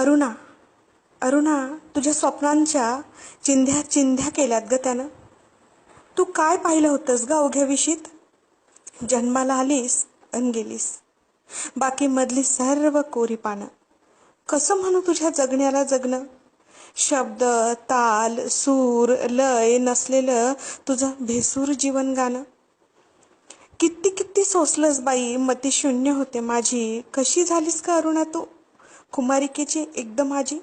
अरुणा अरुणा तुझ्या स्वप्नांच्या चिंध्या चिंध्या केल्यात ग त्यानं. तू काय पाहिलं होतंस ग अवघ्या विशीत? जन्माला आलीस अन गेलीस. बाकी मधली सर्व कोरी पानं कसं म्हणू तुझ्या जगण्याला जगणं? शब्द ताल सूर लय नसलेलं तुझं भेसूर जीवन गाणं. किती किती सोसलंस बाई मती शून्य होते माझी. कशी झालीस का अरुणा तू? कुमारिकेची एकदम माझी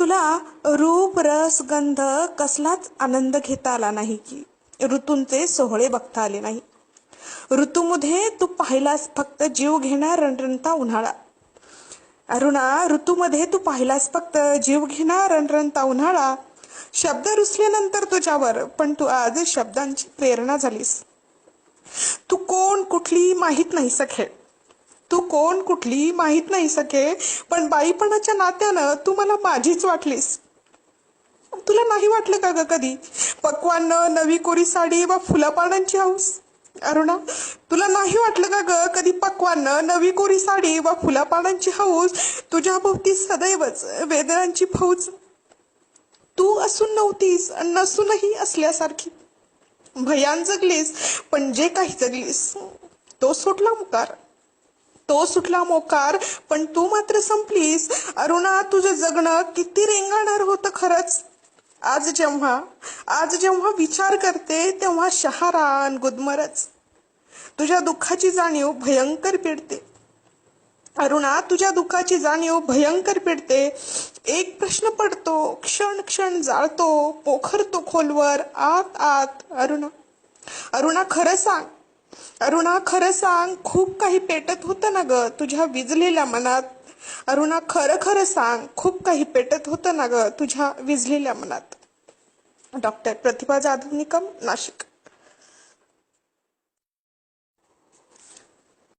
तुला रूप रस गंध कसलाच आनंद घेता आला नाही की? ऋतूंचे सोहळे बघता आले नाही. ऋतूमध्ये तू पाहिलास फक्त जीव घेणार रणरणता उन्हाळा. अरुणा ऋतूमध्ये तू पाहिलास फक्त जीव घेणार रणरणता उन्हाळा. शब्द रुसल्यानंतर तुझ्यावर पण तू आज शब्दांची प्रेरणा झालीस. तू कोण कुठली माहीत नाही सखेळ तू कोण कुठली माहीत नाही सखे पण बाईपणाच्या नात्यानं तू मला माझीच वाटलीस. तुला नाही वाटलं का ग कधी? पक्वान्न नवी कोरी साडी व फुलापानांची हाऊस अरुणा तुला नाही वाटलं का ग कधी पक्वान्न नवी कोरी साडी व फुलापानांची हाऊस तुझ्या भोवती सदैवच वेदनांची फौज. तू असून नव्हतीस नसूनही असल्यासारखी. भयान जगलीस पण जे काही जगलीस तो सुटला मुकार. तो सुटला मोकार पण तू मात्र संपलीस. अरुणा तुझं जगणं किती रेंगाणार होतं खरंच. आज जेव्हा आज जेव्हा विचार करते तेव्हा शहारान गुदमरच. तुझ्या दुःखाची जाणीव भयंकर पिडते. अरुणा तुझ्या दुःखाची जाणीव भयंकर पिडते. एक प्रश्न पडतो क्षण क्षण जाळतो पोखरतो खोलवर आत आत अरुणा. अरुणा खरं सांग अरुणा खरं सांग खूप काही पेटत होतं ना ग? तुझ्या विजलेल्या मनात? अरुणा खरं खरं सांग खूप काही पेटत होतं ना ग? तुझ्या विजलेल्या मनात? डॉक्टर प्रतिभा जाधव निकम नाशिक.